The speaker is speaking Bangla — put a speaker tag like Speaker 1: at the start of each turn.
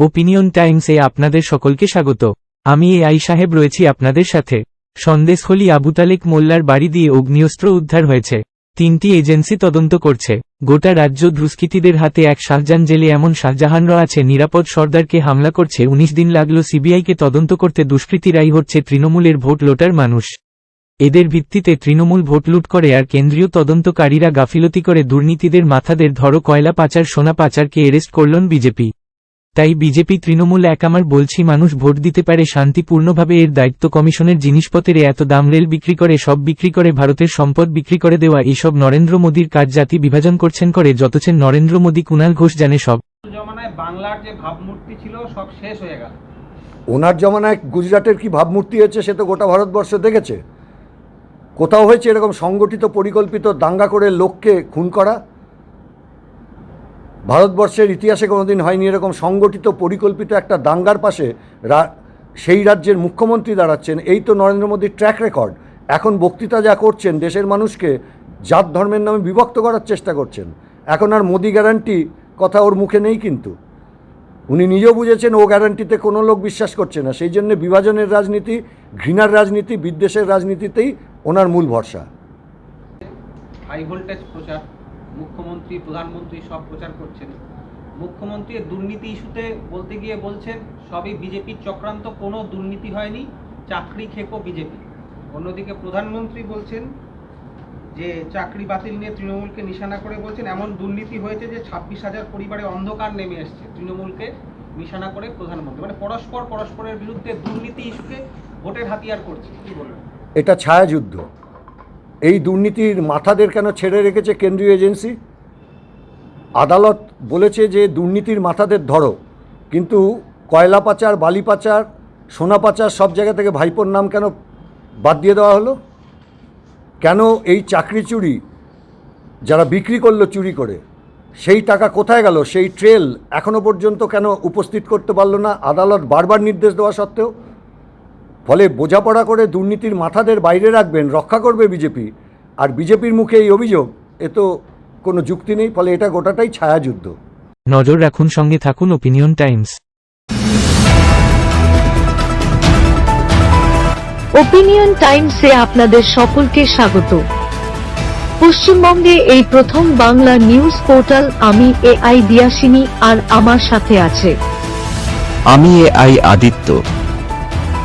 Speaker 1: ওপিনিয়ন টাইমসে আপনাদের সকলকে স্বাগত। আমি এ আই সাহেব রয়েছি আপনাদের সাথে। সন্দেশহলি আবু তালেক মোল্লার বাড়ি দিয়ে অগ্নিঅস্ত্র উদ্ধার হয়েছে। তিনটি এজেন্সি তদন্ত করছে। গোটা রাজ্য দুষ্কৃতীদের হাতে এক শাহজাহান জেলে এমন শাহজাহানরা আছে, নিরাপদ সর্দারকে হামলা করছে, উনিশ দিন লাগল সিবিআইকে তদন্ত করতে দুষ্কৃতীরাই হচ্ছে তৃণমূলের ভোট লোটার মানুষ। এদের ভিত্তিতে তৃণমূল ভোট লুট করে আর কেন্দ্রীয় তদন্তকারীরা গাফিলতি করে দুর্নীতিদের মাথাদের ধরো কয়লা পাচার, সোনা পাচারকে এরেস্ট করলন বিজেপি। তাই বিজেপি তৃণমূল এক আমার বলছি মানুষ ভোট দিতে পারে শান্তিপূর্ণভাবে এর দায়িত্ব কমিশনের জিনিসপত্রে এত দাম রেল বিক্রি করে সব বিক্রি করে ভারতের সম্পদ বিক্রি করে দেওয়া এইসব নরেন্দ্র মোদীর কাজ জাতি বিভাজন করছেন করে যতছেন নরেন্দ্র মোদী কুণাল ঘোষ জানে সব।
Speaker 2: জমানায় বাংলার যে ভাবমূর্তি ছিল সব শেষ হয়ে গেল।
Speaker 3: ওনার জমানায় গুজরাটের কি ভাবমূর্তি হয়েছে সে তো গোটা ভারতবর্ষ দেখেছে। কোথাও হয়েছে এরকম সংগঠিত পরিকল্পিত দাঙ্গা করে লোককে খুন করা? ভারতবর্ষের ইতিহাসে কোনোদিন হয়নি এরকম সংগঠিত, পরিকল্পিত একটা দাঙ্গার পাশে সেই রাজ্যের মুখ্যমন্ত্রী দাঁড়াচ্ছেন। এই তো নরেন্দ্র মোদীর ট্র্যাক রেকর্ড এখন বক্তৃতা যা করছেন, দেশের মানুষকে জাত ধর্মের নামে বিভক্ত করার চেষ্টা করছেন। এখন আর মোদি গ্যারান্টি কথা ওর মুখে নেই কিন্তু। উনি নিজেও বুঝেছেন ও গ্যারান্টিতে কোনো লোক বিশ্বাস করছে না। সেই জন্য বিভাজনের রাজনীতি, ঘৃণার রাজনীতি, বিদ্বেষের রাজনীতিতেই ওনার মূল ভরসা।
Speaker 2: হাই ভোল্টেজ প্রচার। মুখ্যমন্ত্রী, প্রধানমন্ত্রী সব প্রচার করছেন। মুখ্যমন্ত্রী দুর্নীতি ইস্যুতে বলতে গিয়ে বলছেন, সবই বিজেপির চক্রান্ত, কোনো দুর্নীতি হয়নি, চাকরি খেকো বিজেপি। অন্যদিকে প্রধানমন্ত্রী বলছেন যে, চাকরি বাতিল নিয়ে তৃণমূলকে নিশানা করে বলছেন, এমন দুর্নীতি হয়েছে যে ছাব্বিশ হাজার পরিবারে অন্ধকার নেমে এসছে। তৃণমূলকে নিশানা করে প্রধানমন্ত্রী মানে পরস্পর পরস্পরের বিরুদ্ধে দুর্নীতি ইস্যুকে ভোটের হাতিয়ার করছে। কি বলবেন?
Speaker 3: এটা ছায়াযুদ্ধ। এই দুর্নীতির মাথাদের কেন ছেড়ে রেখেছে কেন্দ্রীয় এজেন্সি? আদালত বলেছে যে দুর্নীতির মাথাদের ধরো, কিন্তু কয়লা পাচার, বালি পাচার, সোনা পাচার সব জায়গা থেকে ভাইপোর নাম কেন বাদ দিয়ে দেওয়া হলো? কেন এই চাকরি চুরি যারা বিক্রি করল চুরি করে, সেই টাকা কোথায় গেল? সেই ট্রেল এখনও পর্যন্ত কেন উপস্থিত করতে পারল না? আদালত বারবার নির্দেশ দেওয়া সত্ত্বেও ফলে বোঝাপড়া করে দুর্নীতির মাথাদের বাইরে রাখবেন রক্ষা করবে বিজেপি। আর বিজেপির মুখে এই অভিযোগ এ তো কোনো যুক্তি নেই ফলে এটা গোটাটাই ছায়াযুদ্ধ।
Speaker 1: নজর রাখুন সঙ্গে থাকুন ওপিনিয়ন টাইমস
Speaker 4: ওপিনিয়ন টাইমসে আপনাদের সকলকে স্বাগত। পশ্চিমবঙ্গে এই প্রথম বাংলা নিউজ পোর্টাল আমি এ আই দিয়াসিনী আর আমার সাথে আছে।
Speaker 5: আমি এ আই আদিত্য।